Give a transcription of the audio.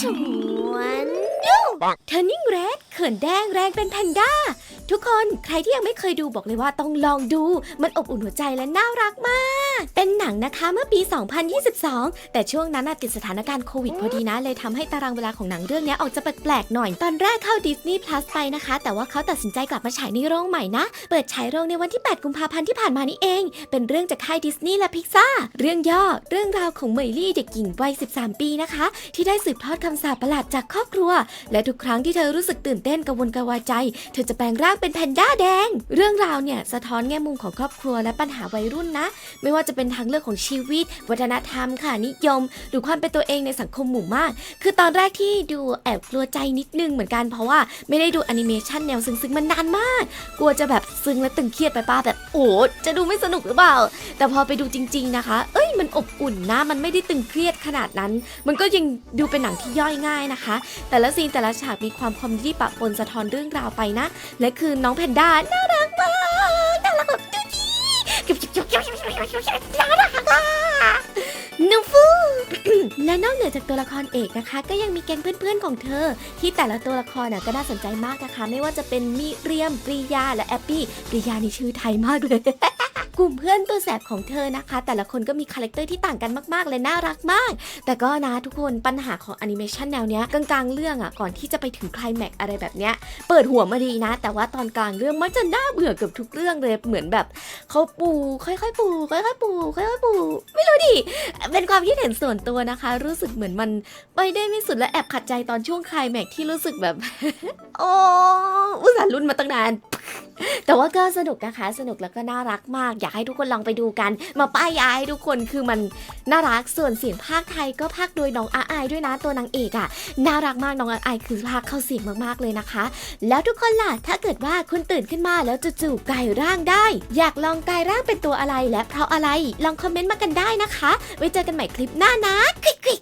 ชวนดูเทอร์นิ่งเขินแดงแรงเป็นแพนด้า ทุกคนใครที่ยังไม่เคยดูบอกเลยว่าต้องลองดู มันอบอุ่นหัวใจและน่ารักมาก เป็นหนังนะคะเมื่อปี 2022 แต่ช่วงนั้นน่ะติดสถานการณ์โควิดพอดีนะ เลยทำให้ตารางเวลาของหนังเรื่องนี้ออกจะแปลกๆหน่อย ตอนแรกเข้า Disney Plus ไปนะคะ แต่ว่าเขาตัดสินใจกลับมาฉายในโรงใหม่นะ เปิดฉายโรงในวันที่ 8 กุมภาพันธ์ที่ผ่านมานี่เอง เป็นเรื่องจากค่ายดิสนีย์และพิกซ่าเรื่องย่อเรื่องราวของเมยลี่เด็กหญิงวัย 13 ปีนะคะ ที่ได้สืบทอดคำสาปประหลาดจากครอบครัว และทุกครั้งที่เธอรู้สึกตื่นเต้นกังวลกระวายใจ เธอจะแปลงร่างเป็นแพนด้าแดง เรื่องราวเนี่ยสะท้อนแง่มุมของครอบครัวและปัญหาวัยรุ่นนะ ไม่ว่าจะเป็นทางเลือกของชีวิต วัฒนธรรมค่ะนิยม หรือความเป็นตัวเองในสังคมหมู่มาก คือตอนแรกที่ดูแอบกลัวใจนิดนึงเหมือนกันเพราะว่าไม่ได้ดูแอนิเมชันแนวซึ้งๆมานานมาก กลัวจะแบบซึ้งและตึงเครียดไปป้าแบบโอ้จะดูไม่สนุกหรือเปล่า แต่พอไปดูจริง ๆนะคะ เอ้ยมันอบอุ่นนะ มันไม่ได้ตึงเครียดขนาดนั้น มันก็ยังดูเป็นหนังที่ย่อยง่ายนะคะ แต่ละซีนแต่ละฉากมีความคอมเมดี้ปะปนสะท้อนเรื่องราวไปนะ และคือน้องแพนด้าน่ารักมากน่ารักแบบจุ๊จี้น่ารักอะนูฟูและนอกเหนือจากตัวละครเอกนะคะ ก็ยังมีแก๊งเพื่อนๆของเธอ ที่แต่ละตัวละครน่ะก็น่าสนใจมากนะคะ ไม่ว่าจะเป็นมิเรียมปรียาและแอปปี้ปรียานี่ชื่อไทยมากเลย กลุ่มเพื่อนตัวแสบของเธอนะคะ แต่ละคนก็มีคาแรคเตอร์ที่ต่างกันมากๆและน่ารักมาก แต่ก็นะทุกคนปัญหาของแอนิเมชันแนวเนี้ยกลางๆเรื่องอะก่อนที่จะไปถึงไคลแม็กอะไรแบบเนี้ยเปิดหัวมาดีนะ แต่ว่าตอนกลางเรื่องมันจะน่าเบื่อเกือบทุกเรื่องเลยเหมือนแบบเขาปูค่อยๆปูค่อยๆปูค่อยๆปู ไม่รู้ดิเป็นความคิดเห็นส่วนตัวนะคะ รู้สึกเหมือนมันไปได้ไม่สุดและแอบขัดใจตอนช่วงไคลแม็กที่รู้สึกแบบ โอ้อุตส่าห์ลุ้นมาตั้งนาน แต่ว่าก็สนุกนะคะ สนุกแล้วก็น่ารักมาก อยากให้ทุกคนลองไปดูกัน มาป้ายยาให้ทุกคนคือมันน่ารักส่วนเสียงภาคไทยก็ภาคโดยน้องอาอายด้วยนะตัวนางเอกอะ่ะน่ารักมากน้องอาอายคือภาคเข้าเสียงมากๆเลยนะคะ แล้วทุกคนล่ะถ้าเกิดว่าคุณตื่นขึ้นมาแล้วจู่ๆกลายร่างได้ อยากลองกลายร่างเป็นตัวอะไรและเพราะอะไรลองคอมเมนต์มากันได้นะคะ ไว้เจอกันใหม่คลิปหน้านะคลิก